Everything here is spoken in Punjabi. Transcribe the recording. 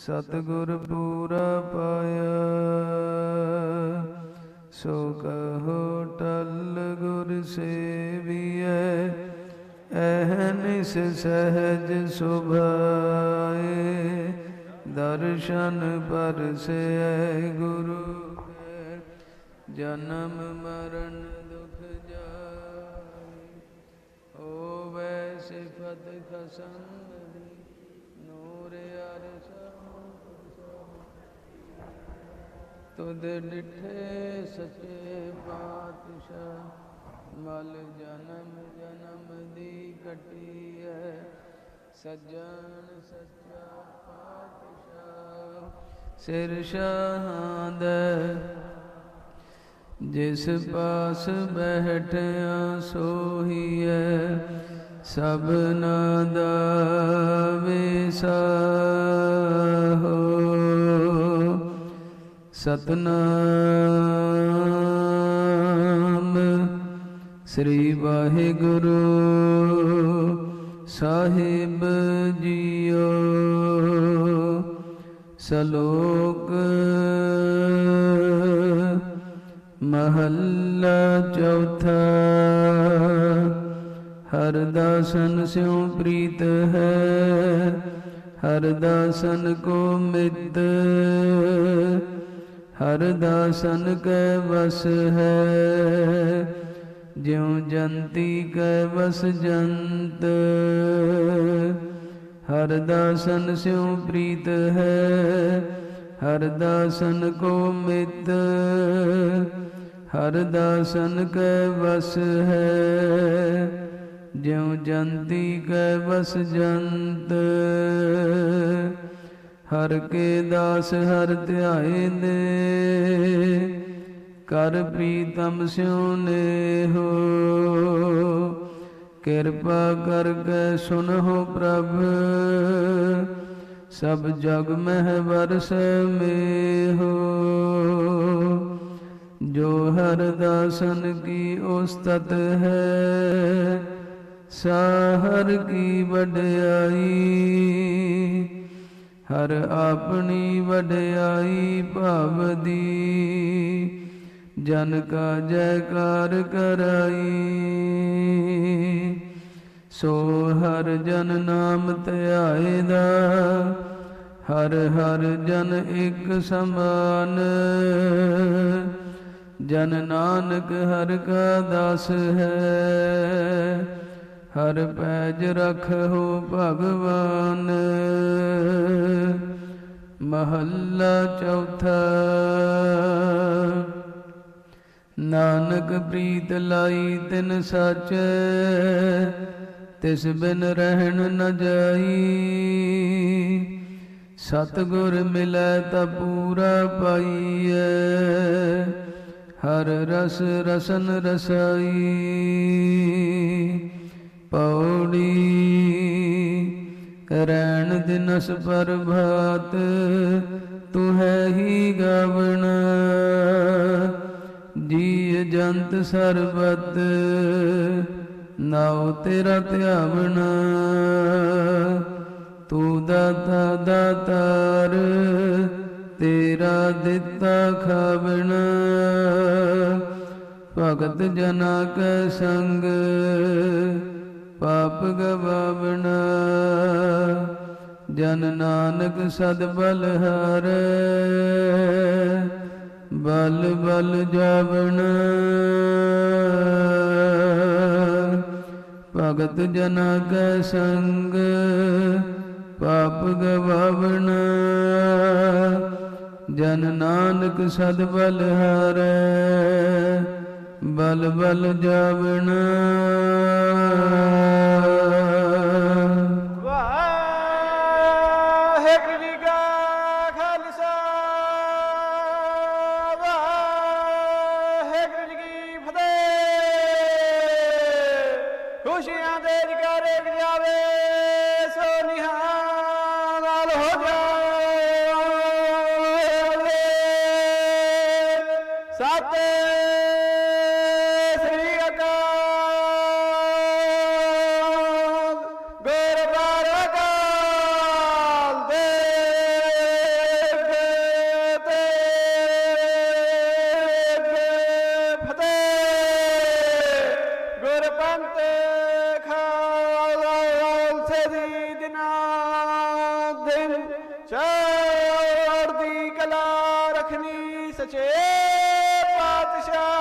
ਸਤਿਗੁਰ ਪੂਰਾ ਪਾਇਆ। ਸੋ ਕਹੋ ਟਲ ਗੁਰ ਸੇਵੀਐ ਐਹਨਿਸ ਸਹਿਜ ਸੁਭਾਏ। ਦਰਸ਼ਨ ਪਰਸੈ ਗੁਰੂ ਕੈ, ਜਨਮ ਮਰਨ ਦੁਖ ਜਾਏ। ਹੋਵੇ ਸਿਫਤ ਖਸੰਦ ਦੀ, ਨੂਰ ਅਰਸ ਤੁਧ ਡਿਠੇ ਸੱਚੇ ਪਾਤਸ਼ਾਹ, ਮਲ ਜਨਮ ਜਨਮ ਦੀ ਕਟੀ ਹੈ ਸੱਜਣ ਸੱਚਾ ਪਾਤਸ਼ਾਹ, ਸਿਰ ਸ਼ਾਹਦ ਜਿਸ ਪਾਸ ਬਹਿਠਿਆ ਸੋਹੀਐ। ਸਭਨਾ ਦਾ ਵਿਸਾਹੋ ਸਤਨਾਮ। ਸ੍ਰੀ ਵਾਹਿਗੁਰੂ ਸਾਹਿਬ ਜੀਓ। ਸ਼ਲੋਕ ਮਹੱਲਾ ਚੌਥਾ। ਹਰ ਦਾਸਨ ਸਿਉ ਪ੍ਰੀਤ ਹੈ। ਹਰ ਦਾਸਨ ਕੋ ਮਿੱਤ। ਹਰ ਦਾਸਨ ਕੈ ਵਸ ਹੈ, ਜਿਉ ਜੰਤੀ ਕੈ ਵਸ ਜੰਤ। ਹਰ ਦਾਸਨ ਸਿਉ ਪ੍ਰੀਤ ਹੈ, ਹਰ ਦਾਸਨ ਕੋ ਮਿੱਤ। ਹਰ ਦਾਸਨ ਕੈ ਵਸ ਹੈ, ਜਿਉ ਜੰਤੀ ਕੈ ਵਸ ਜੰਤ। ਹਰ ਕੇ ਦਾਸ ਹਰ ਧਿਆਏ ਨੇ, ਕਰ ਪ੍ਰੀਤਮ ਸਿਉ ਨੇ ਹੋ ਕਿਰਪਾ ਕਰਕੇ ਸੁਨਹੁ ਪ੍ਰਭ, ਸਭ ਜਗ ਮਹਿ ਵਰਸ ਮੇਹੋ। ਜੋ ਹਰ ਦਾਸਨ ਕੀ ਉਸਤਤ ਹੈ, ਸਾਹਰ ਕੀ ਵਡਿਆਈ ਹਰ ਆਪਣੀ ਵਡਿਆਈ ਭਵਦੀ, ਜਨ ਕਾ ਜੈਕਾਰ ਕਰਾਈ। ਸੋ ਹਰ ਜਨ ਨਾਮ ਧਿਆਏ ਦਾ ਹਰ ਹਰ ਜਨ ਇੱਕ ਸਮਾਨ। ਜਨ ਨਾਨਕ ਹਰ ਕਾ ਦਾਸ ਹੈ ਹਰ ਪੈਜ ਰਖੋ ਭਗਵਾਨ। ਮਹੱਲਾ ਚੌਥਾ। ਨਾਨਕ ਪ੍ਰੀਤ ਲਾਈ ਤਿਨ ਸੱਚ, ਤਿਸ ਬਿਨ ਰਹਿਣ ਨ ਜਾਈ। ਸਤਗੁਰ ਮਿਲੈ ਤਾ ਪੂਰਾ ਪਾਈਐ, ਹਰ ਰਸ ਰਸਨ ਰਸਾਈ। ਦਿਨਸ ਪ੍ਰਭਾਤ, ਤੂੰ ਹੀ ਗਾਵਣਾ। ਜੀ ਜੰਤ ਸਰਬਤ, ਨਾਉ ਤੇਰਾ ਧਿਆਵਣਾ। ਤੂੰ ਦਾਤਾ ਦਾਤਾਰ, ਤੇਰਾ ਦਿੱਤਾ ਖਾਵਣਾ। ਭਗਤ ਜਨਾ ਕੈ ਸੰਗ, ਪਾਪ ਗਵਾਵਣਾ। ਜਨ ਨਾਨਕ ਸਦ ਬਲ ਬਲ ਬਲ ਜਾਵਣ। ਭਗਤ ਜਨਾ ਕੈ ਸੰਗ, ਪਾਪ ਗਵਾਵਣ। ਜਨ ਨਾਨਕ ਸਦ ਬਲ ਬਲ ਬਲ ਜਾਵਣ। ਖੁਸ਼ੀਆਂ ਦੇ ਜਗਾਰੇ ਜਾਵੇ ਸੋ ਨਿਹਾਲ ਹੋ ਜਾਵੇ। ਸਤਿ राखणी सचे पातशा